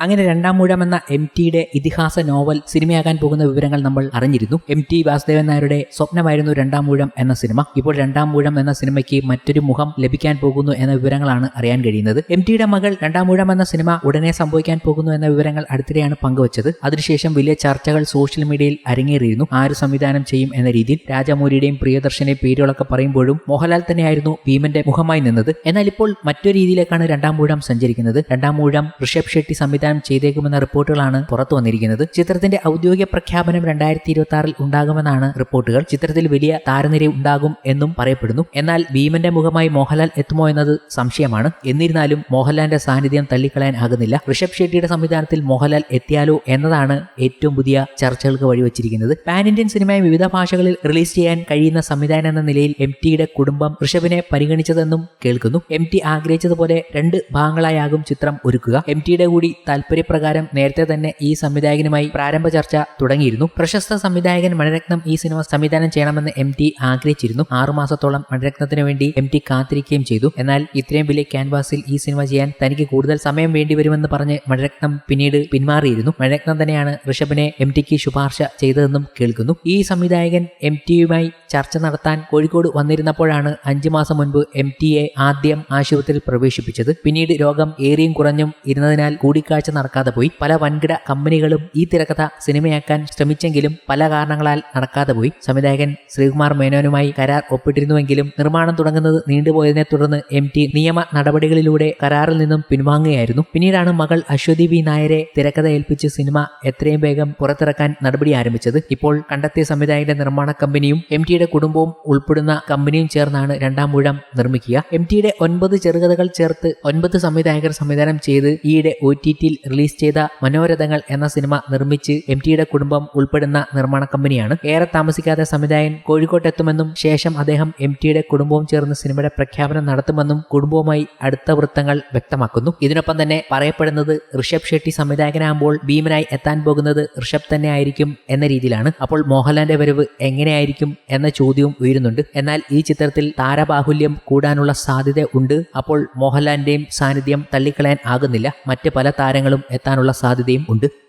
അങ്ങനെ രണ്ടാം മൂഴം എന്ന എം ടിയുടെ ഇതിഹാസ നോവൽ സിനിമയാകാൻ പോകുന്ന വിവരങ്ങൾ നമ്മൾ അറിഞ്ഞിരുന്നു. എം ടി വാസുദേവൻ നായരുടെ സ്വപ്നമായിരുന്നു രണ്ടാം മൂഴം എന്ന സിനിമ. ഇപ്പോൾ രണ്ടാം മൂഴം എന്ന സിനിമയ്ക്ക് മറ്റൊരു മുഖം ലഭിക്കാൻ പോകുന്നു എന്ന വിവരങ്ങളാണ് അറിയാൻ കഴിയുന്നത്. എം ടിയുടെ മകൾ രണ്ടാം മൂഴം എന്ന സിനിമ ഉടനെ സംഭവിക്കാൻ പോകുന്നു എന്ന വിവരങ്ങൾ അടുത്തിടെയാണ് പങ്കുവച്ചത്. അതിനുശേഷം വലിയ ചർച്ചകൾ സോഷ്യൽ മീഡിയയിൽ അരങ്ങേറിയിരുന്നു. ആര് സംവിധാനം ചെയ്യും എന്ന രീതിയിൽ രാജമൗലിയുടെയും പ്രിയദർശനെയും പേരുകളൊക്കെ പറയുമ്പോഴും മോഹൻലാൽ തന്നെയായിരുന്നു ഭീമന്റെ മുഖമായി നിന്നത്. എന്നാൽ ഇപ്പോൾ മറ്റൊരു രീതിയിലേക്കാണ് രണ്ടാം മൂഴം സഞ്ചരിക്കുന്നത്. രണ്ടാം മൂഴം ഋഷഭ് ഷെട്ടി സംവിധാനം ചെയ്തേക്കുമെന്ന റിപ്പോർട്ടുകളാണ് പുറത്തു വന്നിരിക്കുന്നത്. ചിത്രത്തിന്റെ ഔദ്യോഗിക പ്രഖ്യാപനം രണ്ടായിരത്തി ഇരുപത്തി ആറിൽ ഉണ്ടാകുമെന്നാണ് റിപ്പോർട്ടുകൾ. ചിത്രത്തിൽ വലിയ താരനിര ഉണ്ടാകും എന്നും പറയപ്പെടുന്നു. എന്നാൽ ഭീമന്റെ മുഖമായി മോഹൻലാൽ എത്തുമോ എന്നത് സംശയമാണ്. എന്നിരുന്നാലും മോഹൻലാലിന്റെ സാന്നിധ്യം തള്ളിക്കളയാൻ ആകുന്നില്ല. ഋഷഭ് ഷെട്ടിയുടെ സംവിധാനത്തിൽ മോഹൻലാൽ എത്തിയാലോ എന്നതാണ് ഏറ്റവും പുതിയ ചർച്ചകൾക്ക് വഴിവെച്ചിരിക്കുന്നത്. പാൻ ഇന്ത്യൻ സിനിമയെ വിവിധ ഭാഷകളിൽ റിലീസ് ചെയ്യാൻ കഴിയുന്ന സംവിധാനം എന്ന നിലയിൽ എം ടിയുടെ കുടുംബം ഋഷഭിനെ പരിഗണിച്ചതെന്നും കേൾക്കുന്നു. എം ടി ആഗ്രഹിച്ചതുപോലെ രണ്ട് ഭാഗങ്ങളായാകും ചിത്രം ഒരുക്കുക. എം ടിയുടെ കൂടി താല്പര്യപ്രകാരം നേരത്തെ തന്നെ ഈ സംവിധായകനുമായി പ്രാരംഭ ചർച്ച തുടങ്ങിയിരുന്നു. പ്രശസ്ത സംവിധായകൻ മണിരത്നം ഈ സിനിമ സംവിധാനം ചെയ്യണമെന്ന് എം ടി ആഗ്രഹിച്ചിരുന്നു. ആറുമാസത്തോളം മണിരത്നത്തിന് വേണ്ടി എം ടി കാത്തിരിക്കുകയും ചെയ്തു. എന്നാൽ ഇത്രയും വലിയ ക്യാൻവാസിൽ ഈ സിനിമ ചെയ്യാൻ തനിക്ക് കൂടുതൽ സമയം വേണ്ടിവരുമെന്ന് പറഞ്ഞ് മണിരത്നം പിന്നീട് പിന്മാറിയിരുന്നു. മണിരത്നം തന്നെയാണ് ഋഷഭിനെ എം ടിക്ക് ശുപാർശ ചെയ്തതെന്നും കേൾക്കുന്നു. ഈ സംവിധായകൻ എം ടിയുമായി ചർച്ച നടത്താൻ കോഴിക്കോട് വന്നിരുന്നപ്പോഴാണ് അഞ്ചു മാസം മുൻപ് എം ടിയെ ആദ്യം ആശുപത്രിയിൽ പ്രവേശിപ്പിച്ചത്. പിന്നീട് രോഗം ഏറിയും കുറഞ്ഞും ഇരുന്നതിനാൽ കൂടിക്കാഴ്ച നടക്കാതെ പോയി. പല വൻകിട കമ്പനികളും ഈ തിരക്കഥ സിനിമയാക്കാൻ ശ്രമിച്ചെങ്കിലും പല കാരണങ്ങളാൽ നടക്കാതെ പോയി. സംവിധായകൻ ശ്രീകുമാർ മേനോനുമായി കരാർ ഒപ്പിട്ടിരുന്നുവെങ്കിലും നിർമ്മാണം തുടങ്ങുന്നത് നീണ്ടുപോയതിനെ തുടർന്ന് എം ടി നിയമ നടപടികളിലൂടെ കരാറിൽ നിന്നും പിൻവാങ്ങുകയായിരുന്നു. പിന്നീടാണ് മകൾ അശ്വതി ബി നായരെ തിരക്കഥ ഏൽപ്പിച്ച് സിനിമ എത്രയും വേഗം പുറത്തിറക്കാൻ നടപടി ആരംഭിച്ചത്. ഇപ്പോൾ കണ്ടെത്തിയ സംവിധായകന്റെ നിർമ്മാണ കമ്പനിയും എം ടിയുടെ കുടുംബവും ഉൾപ്പെടുന്ന കമ്പനിയും ചേർന്നാണ് രണ്ടാം മൂഴം നിർമ്മിക്കുക. എം ടിയുടെ ഒൻപത് ചെറുകഥകൾ ചേർത്ത് ഒൻപത് സംവിധായകർ സംവിധാനം ചെയ്ത് ഈയിടെ ഒ ടി ടിയിൽ റിലീസ് ചെയ്ത മനോരഥങ്ങൾ എന്ന സിനിമ നിർമ്മിച്ച് എം ടിയുടെ കുടുംബം ഉൾപ്പെടുന്ന നിർമ്മാണ കമ്പനിയാണ്. ഏറെ താമസിക്കാതെ സംവിധായകൻ കോഴിക്കോട്ടെത്തുമെന്നും ശേഷം അദ്ദേഹം എം ടിയുടെ കുടുംബവും ചേർന്ന് സിനിമയുടെ പ്രഖ്യാപനം നടത്തുമെന്നും കുടുംബവുമായി അടുത്ത വൃത്തങ്ങൾ വ്യക്തമാക്കുന്നു. ഇതിനൊപ്പം തന്നെ പറയപ്പെടുന്നത് ഋഷഭ് ഷെട്ടി സംവിധായകനാകുമ്പോൾ ഭീമനായി എത്താൻ പോകുന്നത് ഋഷഭ് തന്നെ ആയിരിക്കും എന്ന രീതിയിലാണ്. അപ്പോൾ മോഹൻലാലിന്റെ വരവ് എങ്ങനെയായിരിക്കും എന്ന ചോദ്യവും ഉയരുന്നുണ്ട്. എന്നാൽ ഈ ചിത്രത്തിൽ താരബാഹുല്യം കൂടാനുള്ള സാധ്യത ഉണ്ട്. അപ്പോൾ മോഹൻലാലിന്റെയും സാന്നിധ്യം തള്ളിക്കളയാൻ ആകുന്നില്ല. മറ്റ് പല താരങ്ങളും എത്താനുള്ള സാധ്യതയും ഉണ്ട്.